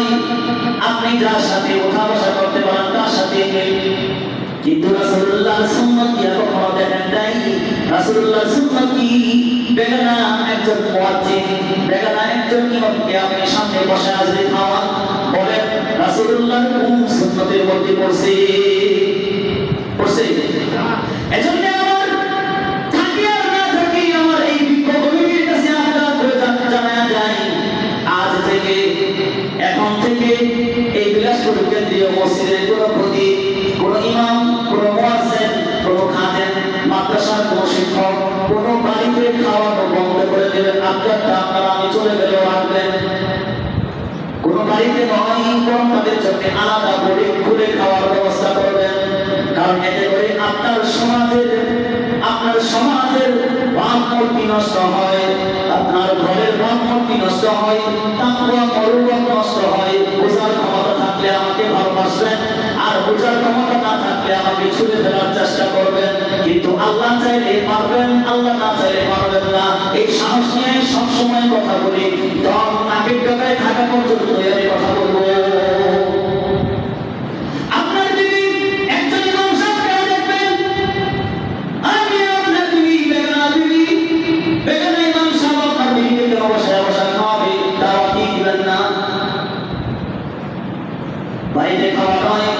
নয় আপনি যার সাথে কথা বসা করতে পারেন, তার সাথে কিন্তু রাসুল্লাহ সুন্নতি আর কখনো দেখেন নাই? রাসুল্লাহ সুন্নতি বেগানা একজন মুয়াজ্জিন, বেগানা একজন ইমামকে আপনি সামনে বসে হাজির খাওয়া বলে রাসুল্লাহ কোন সুন্নতের মধ্যে পড়ছে? পড়ছে? এজন্য এখন থেকে এই বিলাসপুর কেন্দ্রীয় মসজিদের কোনো প্রতি, কোনো ইমাম, কোনো মুয়াজ্জিন, কোনো খাদেম, মাদ্রাসার কোনো শিক্ষক, কোনো বাড়িতে খাওয়ানো বন্ধ করে দেবেন আপনারটা আপনারা আমি চলে গেলেও রাখবেন। কোন বাড়িতে নয় বরং তাদের জন্য আলাদা করে ঘুরে খাওয়ার ব্যবস্থা করবেন। কারণ এতে করে আপনার সমাজের আপনার সমাজের ভাবমূর্তি নষ্ট হয়, আপনার ঘরের ভাবমূর্তি নষ্ট হয়, তাকুয়া মনোভাব বোঝার ক্ষমতা না থাকলে আমাকে ছুড়ে ফেলার চেষ্টা করবেন। কিন্তু আল্লাহ চাইলে পারবেন আল্লাহ না চাইলে পারবেন না। এই সাহস নিয়ে সবসময় কথা বলি। দম নাকের ডগায় থাকা পর্যন্ত আমি কথা বলব। বাইরে খাওয়া নয়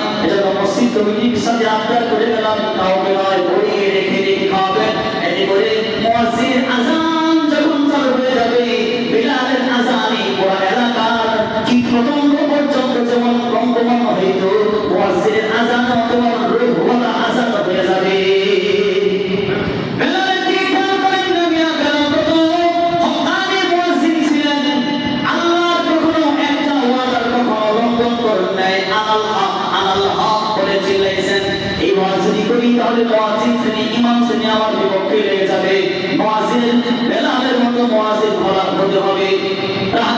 মসজিদ কমিটির সাথে আবদার করে গেলাম, কাউকে নয় বইয়ে রেখে রেখে খাওয়াবেন এতে করে মুয়াজ্জিন আজান যখন চালু হয়ে যাবে, বিলালের আজানে পুরো এলাকার কীট পর্যন্ত যেমন কম্পমান হইত মুয়াজ্জিনের আজান রূহ ওয়ালা আজান হয়ে যাবে। খেয়াল তাহলে মুয়াজ্জিন শ্রেণি, ইমাম শ্রেণি আমার বিপক্ষে লেগে যাবে। মুয়াজ্জিন বেলালের মতো মুয়াজ্জিন হওয়া হতে হবে। রাহ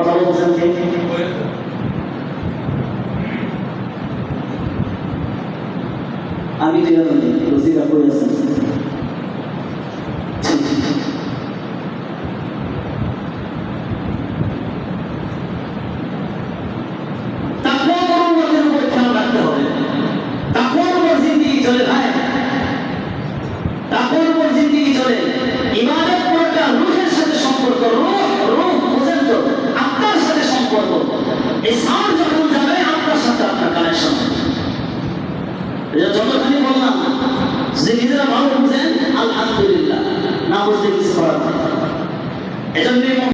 কথা আমি তো জানি তাকওয়া মনোভাবের উপর খেয়াল রাখতে হবে তাকওয়ার উপর জিন্দেগি চলে ভাই নিজেরা ভালো বুঝেন আলহামদুলিল্লাহ না বুঝতে কিছু করার এজন্য